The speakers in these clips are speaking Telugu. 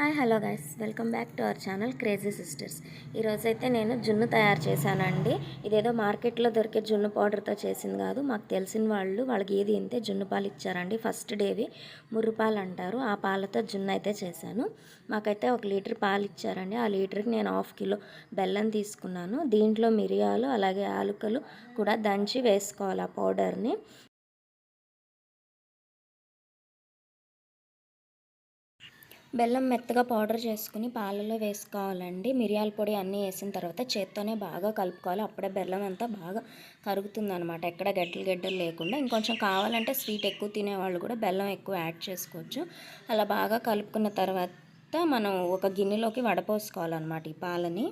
Hi hello guys. Welcome back to our channel crazy sisters. ఈరోజైతే నేను జున్ను తయారు చేశానండి. ఇదేదో మార్కెట్లో దొరికే జున్ను పౌడర్తో చేసింది కాదు. మాకు తెలిసిన వాళ్ళు వాళ్ళకి ఏది ఇంతే జున్ను పాలు ఇచ్చారండి. ఫస్ట్ డేవి ముర్రుపాలు అంటారు. ఆ పాలతో జున్ను అయితే చేశాను. మాకైతే ఒక లీటర్ పాలు ఇచ్చారండి. ఆ లీటర్కి నేను హాఫ్ కిలో బెల్లం తీసుకున్నాను. దీంట్లో మిరియాలు అలాగే ఆలుకలు కూడా దంచి వేసుకోవాలి ఆ పౌడర్ని. బెల్లం మెత్తగా పౌడర్ చేసుకుని పాలలో వేసుకోవాలండి. మిరియాల పొడి అన్నీ వేసిన తర్వాత చేత్తోనే బాగా కలుపుకోవాలి. అప్పుడే బెల్లం అంతా బాగా కరుగుతుంది అనమాట ఎక్కడ గడ్డలు గడ్డలు లేకుండా. ఇంకొంచెం కావాలంటే స్వీట్ ఎక్కువ తినేవాళ్ళు కూడా బెల్లం ఎక్కువ యాడ్ చేసుకోవచ్చు. అలా బాగా కలుపుకున్న తర్వాత మనం ఒక గిన్నెలోకి వడపోసుకోవాలన్నమాట ఈ పాలని.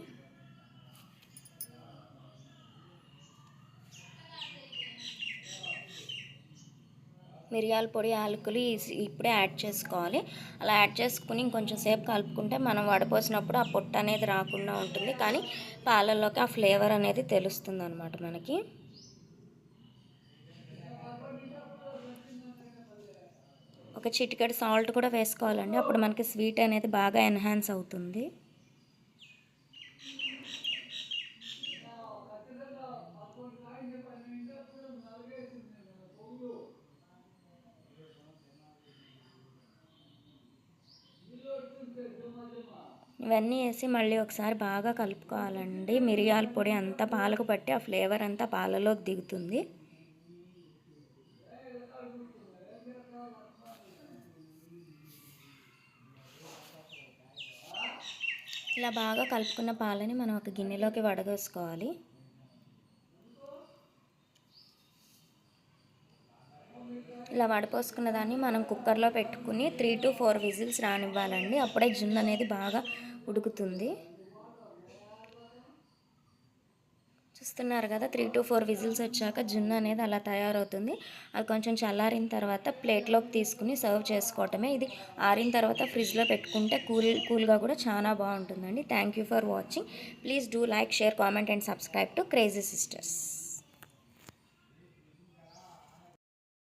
మిరియాల పొడి యాలకులు ఇప్పుడే యాడ్ చేసుకోవాలి. అలా యాడ్ చేసుకుని ఇంకొంచెం సేపు కలుపుకుంటే మనం వడపోసినప్పుడు ఆ పొట్టు అనేది రాకుండా ఉంటుంది. కానీ పాలల్లోకి ఆ ఫ్లేవర్ అనేది తెలుస్తుంది అనమాట మనకి. ఒక చిటికెడు సాల్ట్ కూడా వేసుకోవాలండి. అప్పుడు మనకి స్వీట్ అనేది బాగా ఎన్హాన్స్ అవుతుంది. ఇవన్నీ వేసి మళ్ళీ ఒకసారి బాగా కలుపుకోవాలండి. మిరియాల పొడి అంతా పాలకు పట్టి ఆ ఫ్లేవర్ అంతా పాలలోకి దిగుతుంది. ఇలా బాగా కలుపుకున్న పాలని మనం ఒక గిన్నెలోకి వడగోసుకోవాలి ఇలా వడపోసుకున్న దాన్ని మనం కుక్కర్లో పెట్టుకుని త్రీ టు ఫోర్ విజిల్స్ రానివ్వాలండి. అప్పుడే జున్ను అనేది బాగా ఉడుకుతుంది. చూస్తున్నారు కదా త్రీ టు ఫోర్ విజిల్స్ వచ్చాక జున్ను అనేది అలా తయారవుతుంది. అది కొంచెం చల్లారిన తర్వాత ప్లేట్లోకి తీసుకుని సర్వ్ చేసుకోవటమే. ఇది ఆరిన తర్వాత ఫ్రిడ్జ్లో పెట్టుకుంటే కూల్ కూల్గా కూడా చాలా బాగుంటుందండి. Thank you for watching. Please do like share comment and subscribe to crazy sisters.